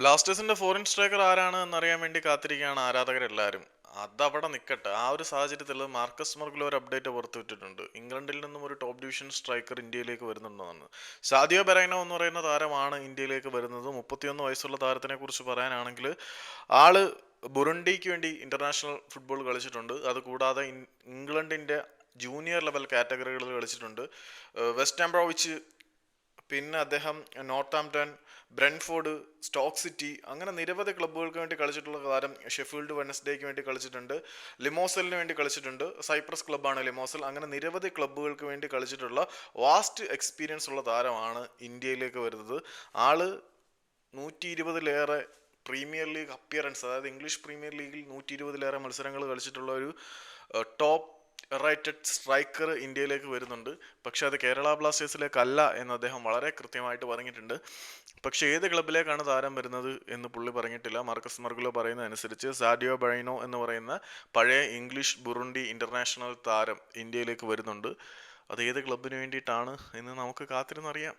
ബ്ലാസ്റ്റേഴ്സിന്റെ foreign striker ആരാണ് എന്നറിയാൻ വേണ്ടി കാത്തിരിക്കുകയാണ് ആരാധകരെല്ലാവരും. അവിടെ നിൽക്കട്ടെ ആ ഒരു സാഹചര്യത്തിൽ മാർക്കസ് മർഗുല ഒരു അപ്ഡേറ്റ് പുറത്തുവിട്ടിട്ടുണ്ട് ഇംഗ്ലണ്ടിൽ നിന്നും ഒരു ടോപ്പ് ഡിവിഷൻ സ്ട്രൈക്കർ ഇന്ത്യയിലേക്ക് വരുന്നുണ്ടെന്ന് സാദിയോ ബെറൈനോ എന്ന് പറയുന്ന താരമാണ് ഇന്ത്യയിലേക്ക് വരുന്നത്. മുപ്പത്തിയൊന്ന് വയസ്സുള്ള താരത്തിനെ കുറിച്ച് പറയാനാണെങ്കിൽ ആൾ ബുറുണ്ടിക്ക് വേണ്ടി ഇന്റർനാഷണൽ ഫുട്ബോൾ കളിച്ചിട്ടുണ്ട്. അതുകൂടാതെ ഇംഗ്ലണ്ടിന്റെ ജൂനിയർ ലെവൽ കാറ്റഗറികളിൽ കളിച്ചിട്ടുണ്ട്. വെസ്റ്റ് ആംബ്രോവിച്ച് പിന്നെ അദ്ദേഹം നോർത്താംപ്ടൺ ബ്രെൻഫോർഡ് സ്റ്റോക്ക് സിറ്റി അങ്ങനെ നിരവധി ക്ലബ്ബുകൾക്ക് വേണ്ടി കളിച്ചിട്ടുള്ള താരം ഷെഫീൽഡ് വെനസ്ഡേക്ക് വേണ്ടി കളിച്ചിട്ടുണ്ട്. ലിമോസലിന് വേണ്ടി കളിച്ചിട്ടുണ്ട്. സൈപ്രസ് ക്ലബ്ബാണ് ലിമോസൽ. അങ്ങനെ നിരവധി ക്ലബ്ബുകൾക്ക് വേണ്ടി കളിച്ചിട്ടുള്ള വാസ്റ്റ് എക്സ്പീരിയൻസ് ഉള്ള താരമാണ് ഇന്ത്യയിലേക്ക് വരുന്നത്. ആൾ നൂറ്റി ഇരുപതിലേറെ പ്രീമിയർ ലീഗ് അപ്പിയറൻസ് അതായത് ഇംഗ്ലീഷ് പ്രീമിയർ ലീഗിൽ നൂറ്റി ഇരുപതിലേറെ മത്സരങ്ങൾ കളിച്ചിട്ടുള്ള ഒരു ടോപ്പ് റൈറ്റഡ് സ്ട്രൈക്കർ ഇന്ത്യയിലേക്ക് വരുന്നുണ്ട്. പക്ഷേ അത് കേരള ബ്ലാസ്റ്റേഴ്സിലേക്കല്ല എന്ന് അദ്ദേഹം വളരെ കൃത്യമായിട്ട് പറഞ്ഞിട്ടുണ്ട്. പക്ഷേ ഏത് ക്ലബിലേക്കാണ് താരം വരുന്നത് എന്ന് പുള്ളി പറഞ്ഞിട്ടില്ല. മാർക്കസ് മർഗുലോ പറയുന്നതനുസരിച്ച് സാഡിയോ ബൈനോ എന്ന് പറയുന്ന പഴയ ഇംഗ്ലീഷ് ബുറുണ്ടി ഇന്റർനാഷണൽ താരം ഇന്ത്യയിലേക്ക് വരുന്നുണ്ട്. അത് ഏത് ക്ലബിന് വേണ്ടിയിട്ടാണ് എന്ന് നമുക്ക് കാത്തിരുന്നറിയാം.